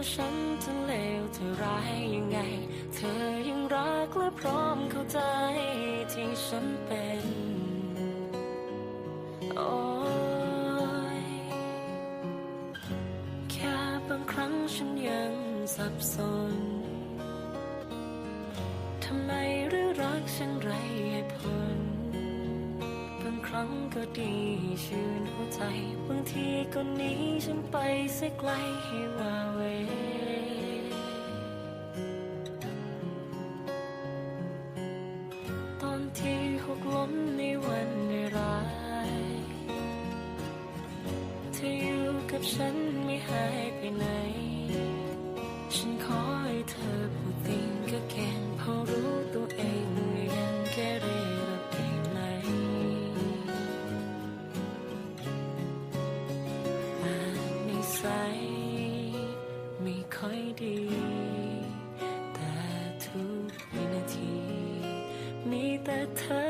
ว่าฉันจะเลวจะร้ายยังไง เธอยังรักและพร้อมเข้าใจที่ฉันเป็นโอ้ยแค่บางครั้งฉันยังสับสนทำไมหรือรักฉันไรเหตุผลบางครั้งก็ดีชื่นหัวใจ บางทีก็หนีฉันไปเสียไกลให้ว่า ฉันไม่หายไปไหน ฉันขอให้เธอพูดติงก็แค่พอรู้ตัวเองว่ายังแค่เรรักได้ไหมอาจนิสัยไม่ค่อยดี แต่ทุกวินาที มีแต่เธอ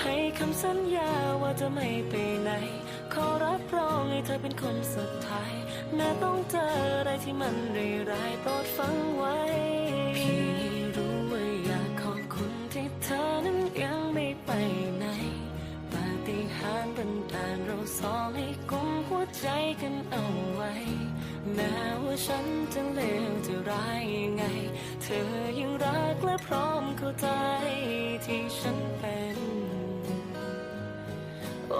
ให้คำสัญญาว่าจะไม่ไปไหน ขอรับรองให้เธอเป็นคนสุดท้าย แม้ต้องเจออะไรที่มันร้ายๆโปรดฟังไว้ พี่รู้ว่าอยากขอบคุณที่เธอนั้นยังไม่ไปไหนปาฏิหาริย์บันดาลเราสองให้กุมหัวใจกันเอาไว้ แม้ว่าฉันจะเลวจะร้ายยังไง เธอยังรักและพร้อมเข้าใจที่ฉันเป็นโ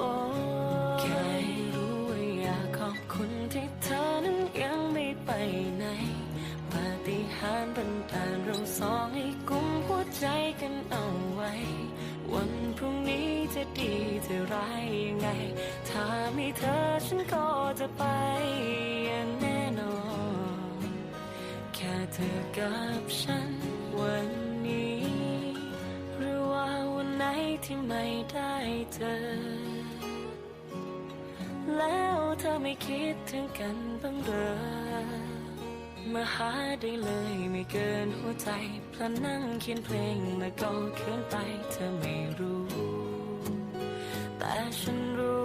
ใจกันเอาไว้ วันพรุ่งนี้จะดีจะร้ายยังไง ถ้ามีเธอฉันก็จะไปอย่างแน่นอน แค่เธอกับฉันวันนี้ หรือว่าวันไหนที่ไม่ได้เจอ แล้วเธอไม่คิดถึงกันบ้างเหรอ มาหาได้เลยไม่เกินหัวใจพลันนั่งเขียนเพลงแล้วก็เขินไปเธอไม่รู้ แต่ฉันรู้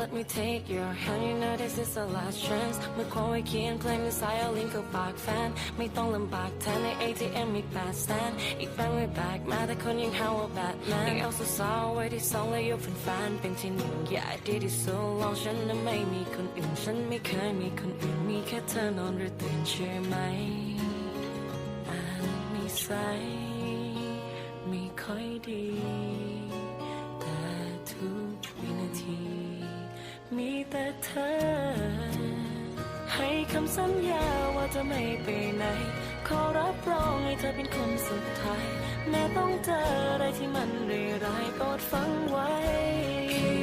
let me take your hand you know this is the last chance เมื่อความไว้เขียนเพลงในสายเอาลิงก์เข้าปากแฟน ไม่ต้องลำบากแทนใน ATM มีแปดแสนอีกแบงค์ไว้แบกมาแต่คนยังหาว่าแบทแมนยังเอาสาวๆไว้ที่สองและยกเป็นแฟนเป็นที่หนึ่งอย่าดีที่สุดลองฉันนั้นไม่มีคนอื่น ฉันไม่เคยมีคนอื่น มีแค่เธอนอนหรือตื่นใช่ไหมอ่านนิสัยไม่ค่อยดี มีแต่เธอ ให้คำสัญญาว่าจะไม่ไปไหน ขอรับรองให้เธอเป็นคนสุดท้าย แม้ต้องเจออะไรที่มันร้ายๆโปรดฟังไว้พี่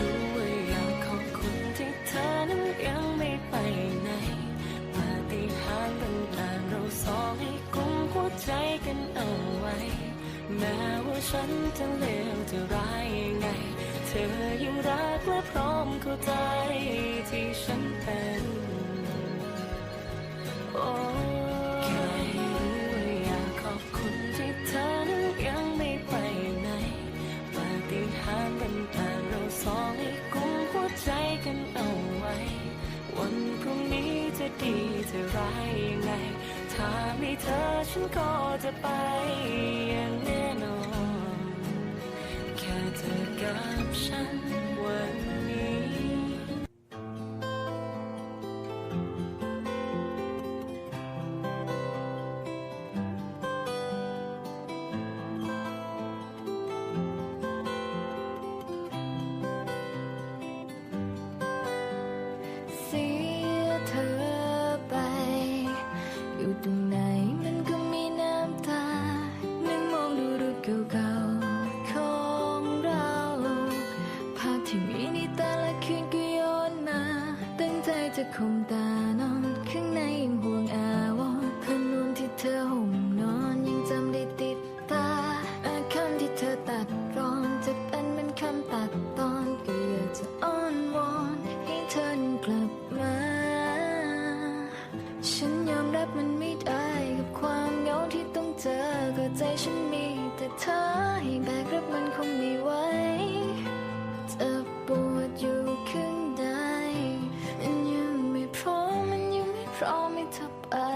รู้ว่าอยากขอบคุณที่เธอนั้นยังไม่ไปไหนปาฏิหาริย์บันดาลเราสองให้กุมหัวใจกันเอาไว้ แม้ว่าฉันจะเลวจะร้ายยังไง เธอยังรักและพร้อมเข้าใจที่ฉันเป็นโอ้แค่รู้ว่าอยากขอบคุณที่เธอนั้นยังไม่ไปไหนปาฏิหาริย์บันดาเราสองให้กุมหัวใจกันเอาไว้ วันพรุ่งนี้จะดีจะร้ายยังไงถ้าไมีเธอฉันก็จะไป เเ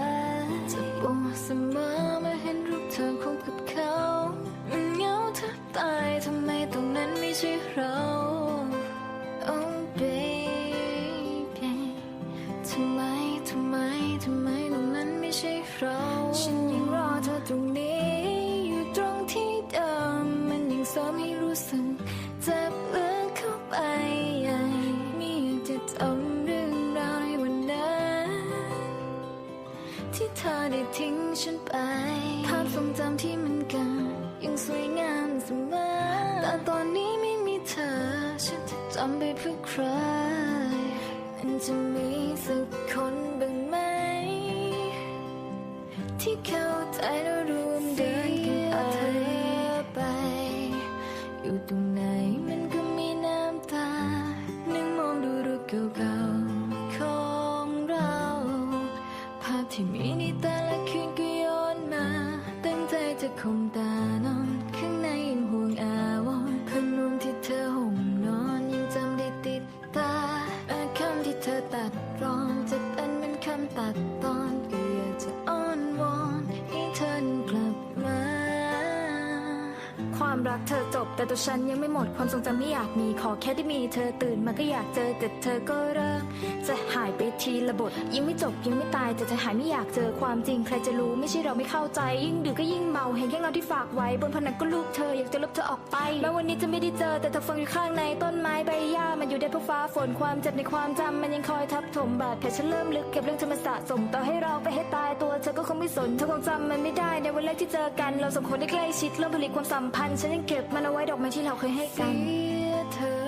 ต่ตอนนี้ไม่มีเธอ ฉันจะจำไปเพื่อใคร มันจะมีสักคนบ้างไหม ที่เข้าใจและรวมเดินกันไปไป อยู่ตรงไหน รักเธอจบ แต่ตัวฉันยังไม่หมดความทรงจำไม่อยากมีขอแค่ได้มีเธอตื่นมาก็อยากเจอแต่เธอก็เริ่มจะหายไปทีละบทยังไม่จบยังไม่ตายแต่จะหายไม่อยากเจอความจริงใครจะรู้ไม่ใช่เราไม่เข้าใจ ยิ่งดึกก็ยิ่งเมาเห็นแค่เงาที่ฝากไว้ บนผนังก็รูปเธออยากจะลบเธอออกไปแม้วันนี้จะไม่ได้เจอแต่เธอฟังอยู่ข้างในต้นไม้ใบหญ้ามันอยู่ได้เพราะฟ้าฝนความเจ็บในความจำมันยังคอยทับถมบาดแผลฉันเริ่มลึกเก็บเรื่องเธอมาสะสมต่อให้เราไปให้ตายตัวเธอก็คงไม่สนเธอคงจำมันไม่ได้ในวันแรกที่เจอกัน เราสองคนได้ใกล้ชิดเริ่มผลิตความสัมพันธ์ฉันยังเก็บมันเอาไว้ดอกไม้ที่เราเคยให้กันเสียเธอ